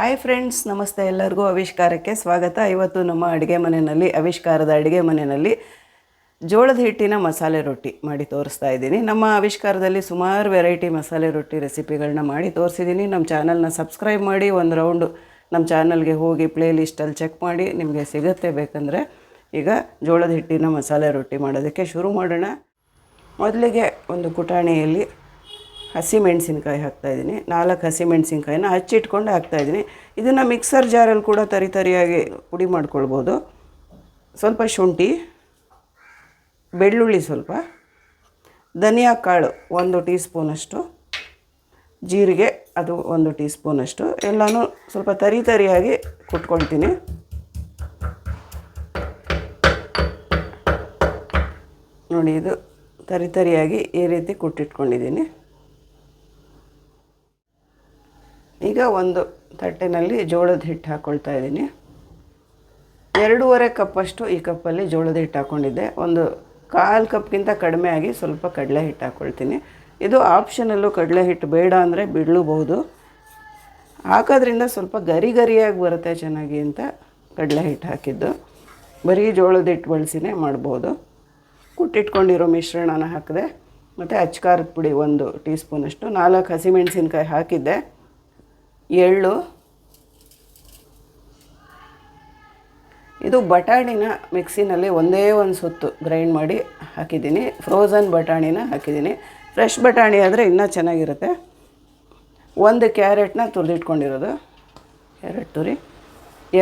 Hi friends ನಮಸ್ತೆ ಎಲ್ಲರಿಗೂ ಆವಿಷ್ಕಾರಕ್ಕೆ ಸ್ವಾಗತ. ಇವತ್ತು ನಮ್ಮ ಅಡುಗೆ ಮನೆಯಲ್ಲಿ, ಆವಿಷ್ಕಾರದ ಅಡುಗೆ ಮನೆಯಲ್ಲಿ ಜೋಳದ ಹಿಟ್ಟಿನ ಮಸಾಲೆ ರೊಟ್ಟಿ ಮಾಡಿ ತೋರಿಸ್ತಾ ಇದ್ದೀನಿ. ನಮ್ಮ ಆವಿಷ್ಕಾರದಲ್ಲಿ ಸುಮಾರು ವೆರೈಟಿ ಮಸಾಲೆ ರೊಟ್ಟಿ ರೆಸಿಪಿಗಳನ್ನ ಮಾಡಿ ತೋರಿಸಿದ್ದೀನಿ. ನಮ್ಮ ಚಾನಲ್ನ ಸಬ್ಸ್ಕ್ರೈಬ್ ಮಾಡಿ, ಒಂದು ರೌಂಡು ನಮ್ಮ ಚಾನಲ್ಗೆ ಹೋಗಿ ಪ್ಲೇ ಲಿಸ್ಟಲ್ಲಿ ಚೆಕ್ ಮಾಡಿ, ನಿಮಗೆ ಸಿಗುತ್ತೆ ಬೇಕಂದರೆ ಈಗ ಜೋಳದ ಹಿಟ್ಟಿನ ಮಸಾಲೆ ರೊಟ್ಟಿ ಮಾಡೋದಕ್ಕೆ ಶುರು ಮಾಡೋಣ. ಮೊದಲಿಗೆ ಒಂದು ಕುಟಾಣಿಯಲ್ಲಿ ಹಸಿಮೆಣಸಿನ್ಕಾಯಿ ಹಾಕ್ತಾಯಿದ್ದೀನಿ ನಾಲ್ಕು ಹಸಿಮೆಣಸಿನ್ಕಾಯಿನ ಹಚ್ಚಿಟ್ಕೊಂಡು ಹಾಕ್ತಾಯಿದ್ದೀನಿ ಇದನ್ನು ಮಿಕ್ಸರ್ ಜಾರಲ್ಲಿ ಕೂಡ ತರಿ ತರಿಯಾಗಿ ಪುಡಿ ಮಾಡ್ಕೊಳ್ಬೋದು. ಸ್ವಲ್ಪ ಶುಂಠಿ, ಬೆಳ್ಳುಳ್ಳಿ ಸ್ವಲ್ಪ, ಧನಿಯಾ ಕಾಳು ಒಂದು ಟೀ ಸ್ಪೂನಷ್ಟು ಜೀರಿಗೆ ಅದು ಒಂದು ಟೀ ಸ್ಪೂನಷ್ಟು ಎಲ್ಲನೂ ಸ್ವಲ್ಪ ತರಿ ತರಿಯಾಗಿ ಕುಟ್ಕೊಳ್ತೀನಿ. ನೋಡಿ ಇದು ತರಿ ತರಿಯಾಗಿ ಈ ರೀತಿ ಕುಟ್ಟಿಟ್ಕೊಂಡಿದ್ದೀನಿ. ಈಗ ಒಂದು ತಟ್ಟೆನಲ್ಲಿ ಜೋಳದ ಹಿಟ್ಟು ಹಾಕ್ಕೊಳ್ತಾ ಇದ್ದೀನಿ. ಎರಡೂವರೆ ಕಪ್ಪಷ್ಟು ಈ ಕಪ್ಪಲ್ಲಿ ಜೋಳದ ಹಿಟ್ಟು ಹಾಕ್ಕೊಂಡಿದ್ದೆ ಒಂದು ಕಾಲು ಕಪ್ಗಿಂತ ಕಡಿಮೆ ಆಗಿ ಸ್ವಲ್ಪ ಕಡಲೆ ಹಿಟ್ಟು ಹಾಕ್ಕೊಳ್ತೀನಿ ಇದು ಆಪ್ಷನಲ್ಲೂ ಕಡಲೆ ಹಿಟ್ಟು ಬೇಡ ಅಂದರೆ ಬಿಡಲೂಬಹುದು. ಹಾಕೋದ್ರಿಂದ ಸ್ವಲ್ಪ ಗರಿ ಗರಿಯಾಗಿ ಬರುತ್ತೆ ಚೆನ್ನಾಗಿ ಅಂತ ಕಡಲೆ ಹಿಟ್ಟು ಹಾಕಿದ್ದು. ಬರೀ ಜೋಳದ ಹಿಟ್ಟು ಬಳಸಿನೇ ಮಾಡ್ಬೋದು. ಕುಟ್ಟಿಟ್ಕೊಂಡಿರೋ ಮಿಶ್ರಣನ ಹಾಕಿದೆ. ಮತ್ತು ಅಚ್ಕಾರದ ಪುಡಿ ಒಂದು ಟೀ ಸ್ಪೂನಷ್ಟು ನಾಲ್ಕು ಹಸಿಮೆಣಸಿನ್ಕಾಯಿ ಹಾಕಿದ್ದೆ. ಎಳ್ಳು ಇದು ಬಟಾಣಿನ ಮಿಕ್ಸಿನಲ್ಲಿ ಒಂದೇ ಒಂದು ಸುತ್ತು ಗ್ರೈಂಡ್ ಮಾಡಿ ಹಾಕಿದ್ದೀನಿ. ಫ್ರೋಝನ್ ಬಟಾಣಿನ ಹಾಕಿದ್ದೀನಿ. ಫ್ರೆಶ್ ಬಟಾಣಿ ಆದರೆ ಇನ್ನೂ ಚೆನ್ನಾಗಿರುತ್ತೆ. ಒಂದು ಕ್ಯಾರೆಟ್ನ ತುರಿದಿಟ್ಕೊಂಡಿರೋದು. ಕ್ಯಾರೆಟ್ ತುರಿ.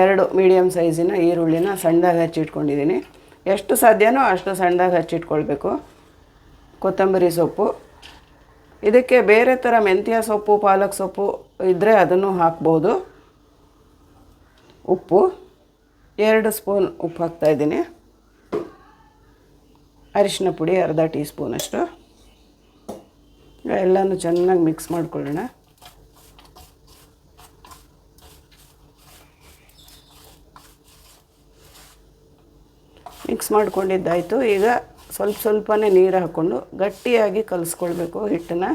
ಎರಡು ಮೀಡಿಯಮ್ ಸೈಜಿನ ಈರುಳ್ಳಿನ ಸಣ್ಣದಾಗಿ ಹಚ್ಚಿಟ್ಕೊಂಡಿದ್ದೀನಿ ಎಷ್ಟು ಸಾಧ್ಯನೋ ಅಷ್ಟು ಸಣ್ಣದಾಗಿ ಹಚ್ಚಿಟ್ಕೊಳ್ಬೇಕು ಕೊತ್ತಂಬರಿ ಸೊಪ್ಪು. ಇದಕ್ಕೆ ಬೇರೆ ಥರ ಮೆಂತ್ಯ ಸೊಪ್ಪು, ಪಾಲಕ್ ಸೊಪ್ಪು ಇದ್ದರೆ ಅದನ್ನು ಹಾಕ್ಬೋದು. ಉಪ್ಪು, ಎರಡು ಸ್ಪೂನ್ ಉಪ್ಪು ಹಾಕ್ತಾಯಿದ್ದೀನಿ ಅರಿಶಿನ ಪುಡಿ ಅರ್ಧ ಟೀ ಸ್ಪೂನಷ್ಟು ಎಲ್ಲನೂ ಚೆನ್ನಾಗಿ ಮಿಕ್ಸ್ ಮಾಡ್ಕೊಳ್ಳೋಣ. ಮಿಕ್ಸ್ ಮಾಡ್ಕೊಂಡಿದ್ದಾಯಿತು. ಈಗ ಸ್ವಲ್ಪ ಸ್ವಲ್ಪನೇ ನೀರು ಹಾಕ್ಕೊಂಡು ಗಟ್ಟಿಯಾಗಿ ಕಲಿಸ್ಕೊಳ್ಬೇಕು ಹಿಟ್ಟನ್ನ.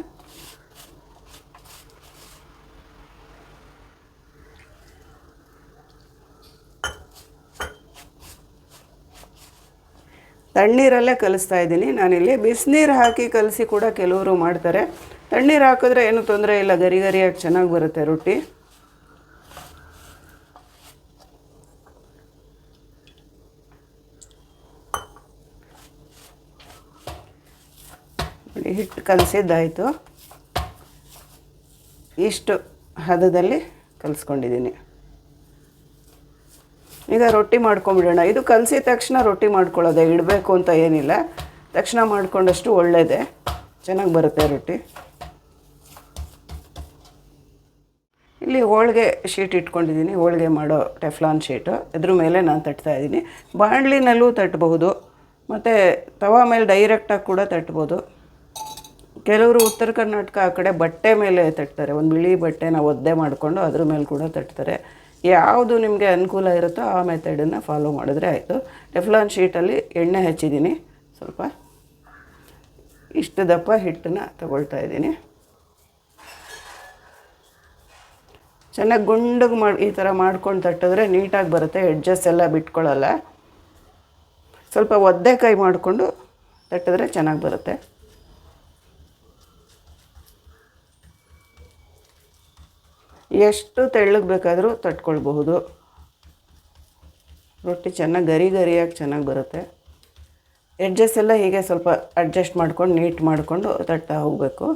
ತಣ್ಣೀರಲ್ಲೇ ಕಲಿಸ್ತಾ ಇದ್ದೀನಿ. ನಾನಿಲ್ಲಿ ಬಿಸಿನೀರು ಹಾಕಿ ಕಲಸಿ ಕೂಡ ಕೆಲವರು ಮಾಡ್ತಾರೆ. ತಣ್ಣೀರು ಹಾಕಿದ್ರೆ ಏನೂ ತೊಂದರೆ ಇಲ್ಲ, ಗರಿ ಗರಿಯಾಗಿ ಚೆನ್ನಾಗಿ ಬರುತ್ತೆ ರೊಟ್ಟಿ. ಹಿಟ್ಟು ಕಲಸಿದ್ದಾಯಿತು. ಇಷ್ಟು ಹದದಲ್ಲಿ ಕಲಿಸ್ಕೊಂಡಿದ್ದೀನಿ. ಈಗ ರೊಟ್ಟಿ ಮಾಡ್ಕೊಂಬಿಡೋಣ. ಇದು ಕಲಸಿದ ತಕ್ಷಣ ರೊಟ್ಟಿ ಮಾಡ್ಕೊಳ್ಳೋದೆ, ಇಡಬೇಕು ಅಂತ ಏನಿಲ್ಲ. ತಕ್ಷಣ ಮಾಡಿಕೊಂಡಷ್ಟು ಒಳ್ಳೆಯದೆ ಚೆನ್ನಾಗಿ ಬರುತ್ತೆ ರೊಟ್ಟಿ. ಇಲ್ಲಿ ಹೋಳಿಗೆ ಶೀಟ್ ಇಟ್ಕೊಂಡಿದ್ದೀನಿ. ಹೋಳಿಗೆ ಮಾಡೋ ಟೆಫ್ಲಾನ್ ಶೀಟು. ಇದ್ರ ಮೇಲೆ ನಾನು ತಟ್ತಾ ಇದ್ದೀನಿ. ಬಾಣಲಿನಲ್ಲೂ ತಟ್ಟಬಹುದು ಮತ್ತು ತವಾ ಮೇಲೆ ಡೈರೆಕ್ಟಾಗಿ ಕೂಡ ತಟ್ಬೋದು. ಕೆಲವರು ಉತ್ತರ ಕರ್ನಾಟಕ ಆ ಕಡೆ ಬಟ್ಟೆ ಮೇಲೆ ತಟ್ತಾರೆ. ಒಂದು ಬಿಳಿ ಬಟ್ಟೆನ ಒದ್ದೆ ಮಾಡಿಕೊಂಡು ಅದ್ರ ಮೇಲೆ ಕೂಡ ತಟ್ತಾರೆ. ಯಾವುದು ನಿಮಗೆ ಅನುಕೂಲ ಇರುತ್ತೋ ಆ ಮೆಥಡನ್ನು ಫಾಲೋ ಮಾಡಿದ್ರೆ ಆಯಿತು. ಟೆಫ್ಲಾನ್ ಶೀಟಲ್ಲಿ ಎಣ್ಣೆ ಹಚ್ಚಿದ್ದೀನಿ ಸ್ವಲ್ಪ ಇಷ್ಟು ದಪ್ಪ ಹಿಟ್ಟನ್ನು ತಗೊಳ್ತಾ ಇದ್ದೀನಿ. ಚೆನ್ನಾಗಿ ಗುಂಡಗೆ ಮಾಡಿ, ಈ ಥರ ಮಾಡ್ಕೊಂಡು ತಟ್ಟಿದ್ರೆ ನೀಟಾಗಿ ಬರುತ್ತೆ. ಎಡ್ಜಸ್ ಎಲ್ಲ ಬಿಟ್ಕೊಳ್ಳಲ್ಲ ಸ್ವಲ್ಪ ಒದ್ದೆ ಕೈ ಮಾಡಿಕೊಂಡು ತಟ್ಟಿದ್ರೆ ಚೆನ್ನಾಗಿ ಬರುತ್ತೆ. ಎಷ್ಟು ತೆಳ್ಳಗೆ ಬೇಕಾದರೂ ತಟ್ಕೊಳ್ಬಹುದು. ರೊಟ್ಟಿ ಚೆನ್ನಾಗಿ ಗರಿ ಗರಿಯಾಗಿ ಚೆನ್ನಾಗಿ ಬರುತ್ತೆ. ಎಡ್ಜಸ್ ಎಲ್ಲ ಹೀಗೆ ಸ್ವಲ್ಪ ಅಡ್ಜಸ್ಟ್ ಮಾಡ್ಕೊಂಡು ನೀಟ್ ಮಾಡಿಕೊಂಡು ತಟ್ತಾ ಹೋಗಬೇಕು.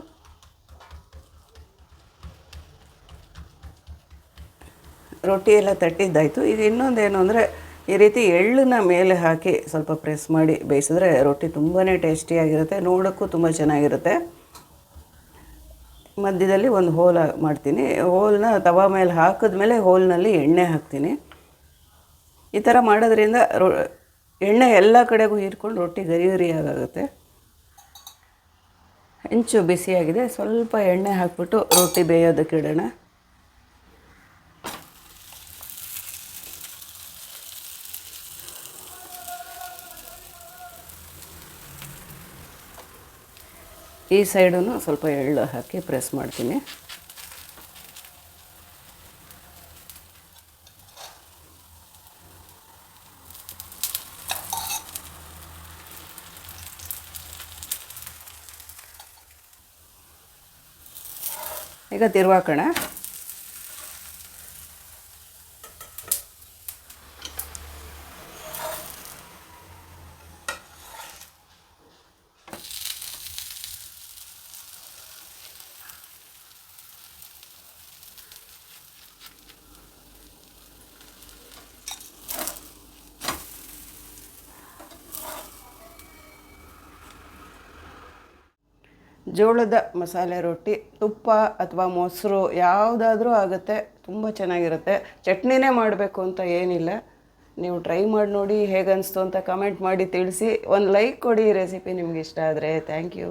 ರೊಟ್ಟಿ ಎಲ್ಲ ತಟ್ಟಿದ್ದಾಯಿತು. ಈಗ ಇನ್ನೊಂದೇನು ಅಂದರೆ, ಈ ರೀತಿ ಎಳ್ಳನ್ನ ಮೇಲೆ ಹಾಕಿ ಸ್ವಲ್ಪ ಪ್ರೆಸ್ ಮಾಡಿ ಬೇಯಿಸಿದ್ರೆ ರೊಟ್ಟಿ ತುಂಬಾ ಟೇಸ್ಟಿಯಾಗಿರುತ್ತೆ ನೋಡೋಕ್ಕೂ ತುಂಬ ಚೆನ್ನಾಗಿರುತ್ತೆ. ಮಧ್ಯದಲ್ಲಿ ಒಂದು ಹೋಲ್ ಮಾಡ್ತೀನಿ. ಹೋಲ್ನ ತವಾ ಮೇಲೆ ಹಾಕಿದ್ಮೇಲೆ ಹೋಲ್ನಲ್ಲಿ ಎಣ್ಣೆ ಹಾಕ್ತೀನಿ. ಈ ಥರ ಮಾಡೋದ್ರಿಂದ ರೊ ಎಣ್ಣೆ ಎಲ್ಲ ಕಡೆಗೂ ಹೀರ್ಕೊಂಡು ರೊಟ್ಟಿ ಗರಿ ಗರಿಯಾಗುತ್ತೆ ಹೆಂಚು ಬಿಸಿಯಾಗಿದೆ. ಸ್ವಲ್ಪ ಎಣ್ಣೆ ಹಾಕ್ಬಿಟ್ಟು ರೊಟ್ಟಿ ಬೇಯೋದಕ್ಕೆ ಇಡೋಣ. ಈ ಸೈಡೂ ಸ್ವಲ್ಪ ಎಳ್ಳು ಹಾಕಿ ಪ್ರೆಸ್ ಮಾಡ್ತೀನಿ. ಈಗ ತಿರುವಾಕೋಣ. ಜೋಳದ ಮಸಾಲೆ ರೊಟ್ಟಿ, ತುಪ್ಪ ಅಥವಾ ಮೊಸರು ಯಾವುದಾದ್ರೂ ಆಗುತ್ತೆ, ತುಂಬ ಚೆನ್ನಾಗಿರುತ್ತೆ. ಚಟ್ನಿನೇ ಮಾಡಬೇಕು ಅಂತ ಏನಿಲ್ಲ. ನೀವು ಟ್ರೈ ಮಾಡಿ ನೋಡಿ ಹೇಗನ್ನಿಸ್ತು ಅಂತ ಕಮೆಂಟ್ ಮಾಡಿ ತಿಳಿಸಿ. ಒಂದು ಲೈಕ್ ಕೊಡಿ ರೆಸಿಪಿ ನಿಮ್ಗೆ ಇಷ್ಟ ಆದರೆ. Thank you